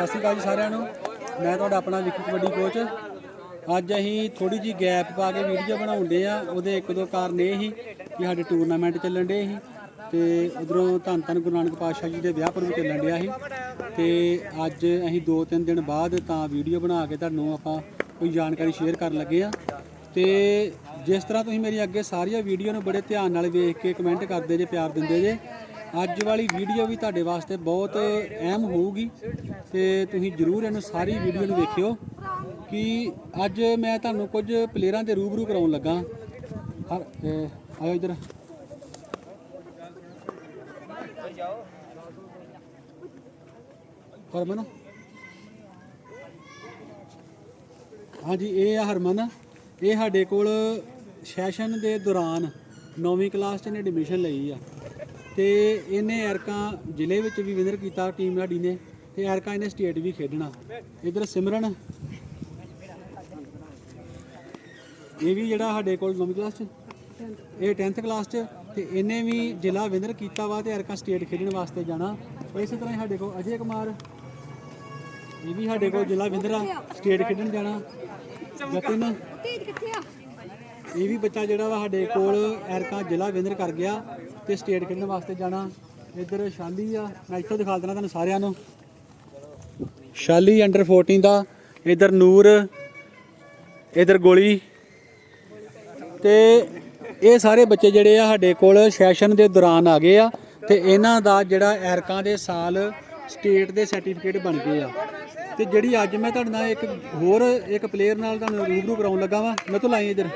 ਸਤਿ ਸ਼੍ਰੀ ਅਕਾਲ ਜੀ ਸਾਰਿਆਂ ਨੂੰ। ਮੈਂ ਤੁਹਾਡਾ ਆਪਣਾ ਵਿਕੀ ਕਬੱਡੀ ਕੋਚ ਅੱਜ ਅਸੀਂ ਥੋੜੀ ਜੀ ਗੈਪ ਪਾ ਕੇ ਵੀਡੀਓ ਬਣਾਉਂਦੇ ਆ ਉਹਦੇ ਇੱਕ ਦੋ ਕਾਰਨ ਇਹ ਸੀ ਕਿ ਸਾਡੇ ਟੂਰਨਾਮੈਂਟ ਚੱਲਣ ਡੇ ਸੀ। ਤੇ ਉਧਰੋਂ ਧੰਨ ਧੰਨ ਗੁਰੂ ਨਾਨਕ ਪਾਤਸ਼ਾਹ ਜੀ ਦੇ ਵਿਆਹ ਪੁਰਬ ਚੱਲਣ ਡਿਆ ਸੀ। ਤੇ ਅੱਜ ਅਸੀਂ 2-3 ਦਿਨ ਬਾਅਦ ਤਾਂ ਵੀਡੀਓ ਬਣਾ ਕੇ ਤੁਹਾਨੂੰ ਆਪਾਂ ਕੋਈ ਜਾਣਕਾਰੀ ਸ਼ੇਅਰ ਕਰਨ ਲੱਗੇ ਆ ਤੇ ਜਿਸ ਤਰ੍ਹਾਂ ਤੁਸੀਂ ਮੇਰੀ ਅੱਗੇ ਸਾਰੀਆਂ ਵੀਡੀਓ ਨੂੰ ਬੜੇ ਧਿਆਨ ਨਾਲ ਵੇਖ ਕੇ ਕਮੈਂਟ ਕਰਦੇ ਜੇ, ਪਿਆਰ ਦਿੰਦੇ ਜੇ ਅੱਜ ਵਾਲੀ ਵੀਡੀਓ ਵੀ ਤੁਹਾਡੇ ਵਾਸਤੇ ਬਹੁਤ ਅਹਿਮ ਹੋਊਗੀ ਤੇ ਤੁਸੀਂ ਜਰੂਰ ਇਹਨੂੰ ਸਾਰੀ ਵੀਡੀਓ ਨੂੰ ਵੇਖਿਓ ਕਿ ਅੱਜ ਮੈਂ ਤੁਹਾਨੂੰ ਕੁਝ ਪਲੇਅਰਾਂ ਦੇ ਰੂਬਰੂ ਕਰਾਉਣ ਲੱਗਾ। ਹਰ ਆਇਓ ਇਧਰ। ਹਰਮਨ? ਹਾਂਜੀ, ਇਹ ਆ ਹਰਮਨ। ਇਹ ਸਾਡੇ ਕੋਲ ਸੈਸ਼ਨ ਦੇ ਦੌਰਾਨ 9ਵੀਂ ਕਲਾਸ 'ਚ ਨੇ ਐਡਮਿਸ਼ਨ ਲਈ ਆ। ਤੇ ਇਹਨੇ ਐਰਕਾਂ ਜ਼ਿਲ੍ਹੇ ਵਿੱਚ ਵੀ ਵਿਨਰ ਕੀਤਾ ਟੀਮ ਸਾਡੀ ਨੇ ਤੇ ਐਰਕਾਂ ਇਹਨੇ ਸਟੇਟ ਵੀ ਖੇਡਣਾ। ਇਧਰ ਸਿਮਰਨ। ਇਹ ਵੀ ਜਿਹੜਾ ਸਾਡੇ ਕੋਲ 9ਵੀਂ ਕਲਾਸ 'ਚ? ਇਹ 10th ਕਲਾਸ 'ਚ ਤੇ ਇਹਨੇ ਵੀ ਜ਼ਿਲ੍ਹਾ ਵਿਨਰ ਕੀਤਾ ਵਾ ਤੇ ਐਰਕਾਂ ਸਟੇਟ ਖੇਡਣ ਵਾਸਤੇ ਜਾਣਾ। ਇਸੇ ਤਰ੍ਹਾਂ ਹੀ ਸਾਡੇ ਕੋਲ ਅਜੇ ਕੁਮਾਰ। ਇਹ ਵੀ ਸਾਡੇ ਕੋਲ ਜ਼ਿਲ੍ਹਾ ਵਿਨਰ ਆ ਸਟੇਟ ਖੇਡਣ ਜਾਣਾ। ਜਤਨ ਤੇਜ ਕਿੱਥੇ ਆ? ਇਹ ਵੀ ਬੱਚਾ ਜਿਹੜਾ ਵਾ ਸਾਡੇ ਕੋਲ ਐਰਕਾ ਜ਼ਿਲ੍ਹਾ ਵਿਨਰ ਕਰ ਗਿਆ ਤੇ ਸਟੇਟ ਖੇਡਣ ਵਾਸਤੇ ਜਾਣਾ। ਇੱਧਰ ਸ਼ਾਲੀ ਆ, ਮੈਂ ਇੱਥੋਂ ਦਿਖਾ ਦਿੰਦਾ ਤੁਹਾਨੂੰ ਸਾਰਿਆਂ ਨੂੰ। ਸ਼ਾਲੀ ਅੰਡਰ 14 ਦਾ, ਇੱਧਰ ਨੂਰ, ਇੱਧਰ ਗੋਲੀ। ਤੇ ਇਹ ਸਾਰੇ ਬੱਚੇ ਜਿਹੜੇ ਆ ਸਾਡੇ ਕੋਲ ਸੈਸ਼ਨ ਦੇ ਦੌਰਾਨ ਆ ਗਏ ਆ ਤੇ ਇਹਨਾਂ ਦਾ ਜਿਹੜਾ ਐਰਕਾਂ ਦੇ ਸਾਲ ਸਟੇਟ ਦੇ ਸਰਟੀਫਿਕੇਟ ਬਣ ਗਏ ਆ। ਤੇ ਜਿਹੜੀ ਅੱਜ ਮੈਂ ਤੁਹਾਡੇ ਨਾਲ ਇੱਕ ਹੋਰ ਇੱਕ ਪਲੇਅਰ ਨਾਲ ਤੁਹਾਨੂੰ ਰੂਬਰੂ ਕਰਾਉਣ ਲੱਗਾ ਵਾਂ। ਮੈਂ ਤੋਂ ਲਾਈ ਇੱਧਰ।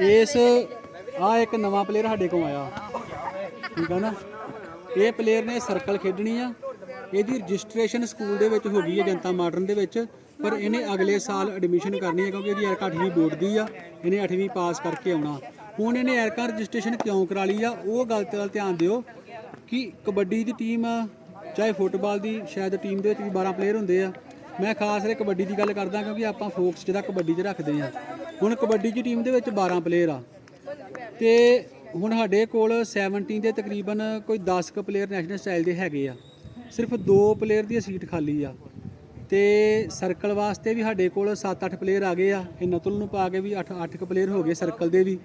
ਇਸ ਆ ਇੱਕ ਨਵਾਂ ਪਲੇਅਰ ਸਾਡੇ ਕੋਲ ਆਇਆ। ਠੀਕ ਆ ਨਾ? ਇਹ ਪਲੇਅਰ ਨੇ ਸਰਕਲ ਖੇਡਣੀ ਆ। ਇਹਦੀ ਰਜਿਸਟ੍ਰੇਸ਼ਨ ਸਕੂਲ ਦੇ ਵਿੱਚ ਹੋ ਗਈ ਹੈ ਜਨਤਾ ਮਾਡਰਨ ਦੇ ਵਿੱਚ। ਪਰ ਇਹਨੇ ਅਗਲੇ ਸਾਲ ਐਡਮਿਸ਼ਨ ਕਰਨੀ ਹੈ ਕਿਉਂਕਿ ਇਹਦੀ ਐਰਕਾ 8ਵੀਂ ਬੋਰਡ ਦੀ ਆ। ਇਹਨੇ 8ਵੀਂ ਪਾਸ ਕਰਕੇ ਆਉਣਾ। ਹੁਣ ਇਹਨੇ ਐਰਕਾ ਰਜਿਸਟ੍ਰੇਸ਼ਨ ਕਿਉਂ ਕਰਾ ਲਈ ਆ? ਉਹ ਗੱਲ ਤੇ ਧਿਆਨ ਦਿਓ ਕਿ ਕਬੱਡੀ ਦੀ ਟੀਮ ਚਾਹੇ ਫੁੱਟਬਾਲ ਦੀ, ਸ਼ਾਇਦ ਟੀਮ ਦੇ ਵਿੱਚ ਵੀ 12 ਪਲੇਅਰ ਹੁੰਦੇ ਆ। ਮੈਂ ਖਾਸ ਕਰਕੇ ਕਬੱਡੀ ਦੀ ਗੱਲ ਕਰਦਾ ਕਿਉਂਕਿ ਆਪਾਂ ਫੋਕਸ ਜਿਹੜਾ ਕਬੱਡੀ 'ਚ ਰੱਖਦੇ ਆ। ਹੁਣ ਕਬੱਡੀ ਦੀ ਟੀਮ ਦੇ ਵਿੱਚ 12 ਪਲੇਅਰ ਆ। ਤੇ ਹੁਣ ਸਾਡੇ ਕੋਲ 17 ਦੇ ਤਕਰੀਬਨ ਕੋਈ 10 ਕੁ ਪਲੇਅਰ ਨੈਸ਼ਨਲ ਸਟਾਈਲ ਦੇ ਹੈਗੇ ਆ। ਸਿਰਫ 2 ਪਲੇਅਰ ਦੀ ਸੀਟ ਖਾਲੀ ਆ। ਤੇ ਸਰਕਲ ਵਾਸਤੇ ਵੀ ਸਾਡੇ ਕੋਲ 7-8 ਪਲੇਅਰ ਆ ਗਏ ਆ। ਇਹ ਨਤੁਲ ਨੂੰ ਪਾ ਕੇ ਵੀ 8-8 ਕੁ ਪਲੇਅਰ ਹੋ ਗਏ ਸਰਕਲ ਦੇ ਵੀ।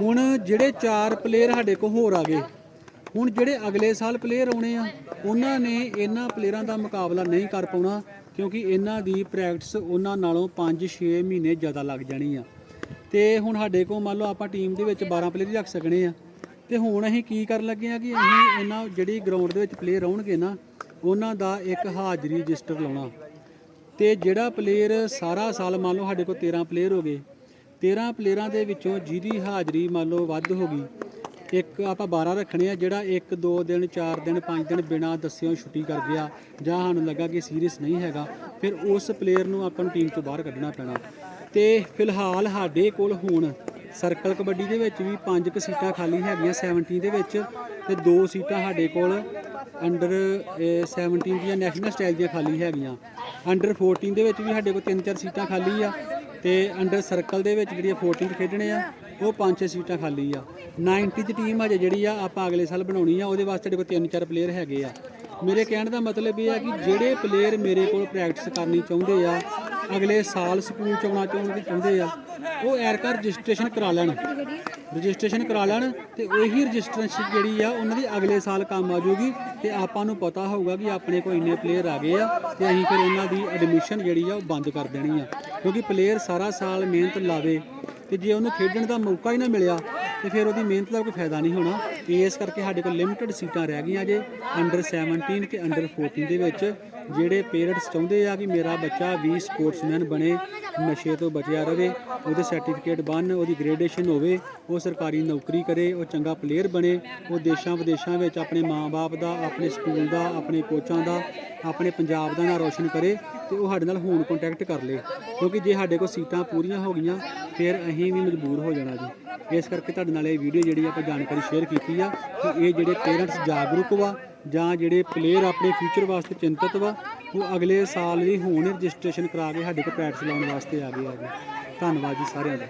ਹੁਣ ਜਿਹੜੇ 4 ਪਲੇਅਰ ਸਾਡੇ ਕੋਲ ਹੋਰ ਆ ਗਏ ਹੁਣ ਜਿਹੜੇ ਅਗਲੇ ਸਾਲ ਪਲੇਅਰ ਆਉਣੇ ਆ, ਉਹਨਾਂ ਨੇ ਇਹਨਾਂ ਪਲੇਅਰਾਂ ਦਾ ਮੁਕਾਬਲਾ ਨਹੀਂ ਕਰ ਪਾਉਣਾ, ਕਿਉਂਕਿ ਇਹਨਾਂ ਦੀ ਪ੍ਰੈਕਟਿਸ ਉਹਨਾਂ ਨਾਲੋਂ 5-6 ਮਹੀਨੇ ਜ਼ਿਆਦਾ ਲੱਗ ਜਾਣੀ ਆ। ਤੇ ਹੁਣ ਸਾਡੇ ਕੋਲ ਮੰਨ ਲਓ ਆਪਾਂ ਟੀਮ ਦੇ ਵਿੱਚ 12 ਪਲੇਅਰ ਹੀ ਰੱਖ ਸਕਣੇ ਆ। ਤੇ ਹੁਣ ਅਸੀਂ ਕੀ ਕਰਨ ਲੱਗੇ ਆ ਕਿ ਅਸੀਂ ਇਹਨਾਂ ਜਿਹੜੀ ਗਰਾਊਂਡ ਦੇ ਵਿੱਚ ਪਲੇਅਰ ਆਉਣਗੇ ਨਾ, ਉਹਨਾਂ ਦਾ ਇੱਕ ਹਾਜ਼ਰੀ ਰਜਿਸਟਰ ਲਾਉਣਾ। ਤੇ ਜਿਹੜਾ ਪਲੇਅਰ ਸਾਰਾ ਸਾਲ ਮੰਨ ਲਓ ਸਾਡੇ ਕੋਲ 13 ਪਲੇਅਰ ਹੋ ਗਏ 13 ਪਲੇਅਰਾਂ ਦੇ ਵਿੱਚੋਂ ਜਿਹਦੀ ਹਾਜ਼ਰੀ ਮੰਨ ਲਓ ਵੱਧ ਹੋ ਗਈ ਇੱਕ ਆਪਾਂ 12 ਰੱਖਣੇ ਆ, ਜਿਹੜਾ 1 2 ਦਿਨ 4 ਦਿਨ 5 ਦਿਨ ਬਿਨਾਂ ਦੱਸਿਓ ਛੁੱਟੀ ਕਰ ਗਿਆ ਜਾਂ ਸਾਨੂੰ ਲੱਗਾ ਕਿ ਸੀਰੀਅਸ ਨਹੀਂ ਹੈਗਾ, ਫਿਰ ਉਸ ਪਲੇਅਰ ਨੂੰ ਆਪਾਂ ਨੂੰ ਟੀਮ ਤੋਂ ਬਾਹਰ ਕੱਢਣਾ ਪੈਣਾ। ਤੇ ਫਿਲਹਾਲ ਸਾਡੇ ਕੋਲ ਹੁਣ ਸਰਕਲ ਕਬੱਡੀ ਦੇ ਵਿੱਚ ਵੀ 5 ਕੁ ਸੀਟਾਂ ਖਾਲੀ ਹੈਗੀਆਂ 17 ਦੇ ਵਿੱਚ ਤੇ ਦੋ ਸੀਟਾਂ ਸਾਡੇ ਕੋਲ ਅੰਡਰ 17 ਦੀਆਂ ਨੈਸ਼ਨਲ ਸਟਾਈਲ ਦੀਆਂ ਖਾਲੀ ਹੈਗੀਆਂ। ਅੰਡਰ 14 ਦੇ ਵਿੱਚ ਵੀ ਸਾਡੇ ਕੋਲ ਤਿੰਨ ਚਾਰ ਸੀਟਾਂ ਖਾਲੀ ਆ ਤੇ ਅੰਡਰ ਸਰਕਲ ਦੇ ਵਿੱਚ ਜਿਹੜੀਆਂ 14 ਖੇਡਣੇ ਆ ਉਹ ਪੰਜ ਛੇ ਸੀਟਾਂ ਖਾਲੀ ਆ। 90 ਦੀ ਟੀਮ ਹਜੇ ਜਿਹੜੀ ਆ, ਆਪਾਂ ਅਗਲੇ ਸਾਲ ਬਣਾਉਣੀ ਆ, ਉਹਦੇ ਵਾਸਤੇ ਸਾਡੇ ਕੋਲ ਤਿੰਨ ਚਾਰ ਪਲੇਅਰ ਹੈਗੇ ਆ। ਮੇਰੇ ਕਹਿਣ ਦਾ ਮਤਲਬ ਇਹ ਆ ਕਿ ਜਿਹੜੇ ਪਲੇਅਰ ਮੇਰੇ ਕੋਲ ਪ੍ਰੈਕਟਿਸ ਕਰਨੀ ਚਾਹੁੰਦੇ ਆ, ਅਗਲੇ ਸਾਲ ਸਕੂਲ ਚ ਆਉਣਾ ਚਾਹੁੰਦੇ ਚਾਹੁੰਦੇ ਆ, ਉਹ ਐਰਕਾ ਰਜਿਸਟ੍ਰੇਸ਼ਨ ਕਰਾ ਲੈਣ। ਰਜਿਸਟ੍ਰੇਸ਼ਨ ਕਰਾ ਲੈਣ ਤੇ ਉਹੀ ਰਜਿਸਟਰਸ਼ਿਪ ਜਿਹੜੀ ਆ, ਉਹਨਾਂ ਦੀ ਅਗਲੇ ਸਾਲ ਕੰਮ ਆ ਜਾਊਗੀ ਤੇ ਆਪਾਂ ਨੂੰ ਪਤਾ ਹੋਊਗਾ ਕਿ ਆਪਣੇ ਕੋਲ ਇੰਨੇ ਪਲੇਅਰ ਆ ਗਏ ਆ ਤੇ ਅਸੀਂ ਫਿਰ ਉਹਨਾਂ ਦੀ ਐਡਮਿਸ਼ਨ ਜਿਹੜੀ ਆ, ਉਹ ਬੰਦ ਕਰ ਦੇਣੀ ਆ। ਕਿਉਂਕਿ ਪਲੇਅਰ ਸਾਰਾ ਸਾਲ ਮਿਹਨਤ ਲਾਵੇ ਤੇ ਜੇ ਉਹਨੂੰ ਖੇਡਣ ਦਾ ਮੌਕਾ ਹੀ ਨਾ ਮਿਲਿਆ, ਤੇ ਫਿਰ ਉਹਦੀ ਮਿਹਨਤ ਦਾ ਕੋਈ ਫਾਇਦਾ ਨਹੀਂ ਹੋਣਾ। ਇਸ ਕਰਕੇ ਸਾਡੇ ਕੋਲ ਲਿਮਟਿਡ ਸੀਟਾਂ ਰਹਿ ਗਈਆਂ ਜੇ ਅੰਡਰ 17 ਤੇ ਅੰਡਰ 14 ਦੇ ਵਿੱਚ। ਜਿਹੜੇ ਪੇਰੈਂਟਸ ਚਾਹੁੰਦੇ ਆ ਕਿ ਮੇਰਾ ਬੱਚਾ ਵੀ ਸਪੋਰਟਸਮੈਨ ਬਣੇ, ਨਸ਼ੇ ਤੋਂ ਬਚਿਆ ਰਹੇ ਉਹਦੇ ਸਰਟੀਫਿਕੇਟ ਬਣ ਉਹਦੀ ਗ੍ਰੈਜੂਏਸ਼ਨ ਹੋਵੇ, ਉਹ ਸਰਕਾਰੀ ਨੌਕਰੀ ਕਰੇ, ਉਹ ਚੰਗਾ ਪਲੇਅਰ ਬਣੇ, ਉਹ ਦੇਸ਼ਾਂ ਵਿਦੇਸ਼ਾਂ ਵਿੱਚ ਆਪਣੇ ਮਾਪੇ ਦਾ, ਆਪਣੇ ਸਕੂਲ ਦਾ, ਆਪਣੇ ਕੋਚਾਂ ਦਾ, ਆਪਣੇ ਪੰਜਾਬ ਦਾ ਨਾਂ ਰੋਸ਼ਨ ਕਰੇ ਤੇ ਉਹ ਸਾਡੇ ਨਾਲ ਹੁਣ ਕੰਟੈਕਟ ਕਰ ਲੇ। ਕਿਉਂਕਿ ਜੇ ਸਾਡੇ ਕੋਲ ਸੀਟਾਂ ਪੂਰੀਆਂ ਹੋ ਗਈਆਂ, ਫਿਰ ਅਸੀਂ ਵੀ ਮਜਬੂਰ ਹੋ ਜਾਣਾ ਜੀ। ਇਸ ਕਰਕੇ ਤੁਹਾਡੇ ਨਾਲ ਇਹ ਵੀਡੀਓ ਜਿਹੜੀ ਆਪਾਂ ਜਾਣਕਾਰੀ ਸ਼ੇਅਰ ਕੀਤੀ ਆ, ਕਿ ਇਹ ਜਿਹੜੇ ਪੇਰੈਂਟਸ ਜਾਗਰੂਕ ਵਾ ਜਾਂ ਜਿਹੜੇ ਪਲੇਅਰ ਆਪਣੇ ਫਿਊਚਰ ਵਾਸਤੇ ਚਿੰਤਤ ਵਾ, ਉਹ ਅਗਲੇ ਸਾਲ ਹੀ ਹੁਣ ਰਜਿਸਟ੍ਰੇਸ਼ਨ ਕਰਾ ਕੇ ਸਾਡੇ ਕੋਲ ਪ੍ਰੈਕਟਿਸ ਲਾਉਣ ਵਾਸਤੇ ਆ ਗਏ ਆ ਜੀ। ਧੰਨਵਾਦ ਜੀ ਸਾਰਿਆਂ ਦਾ।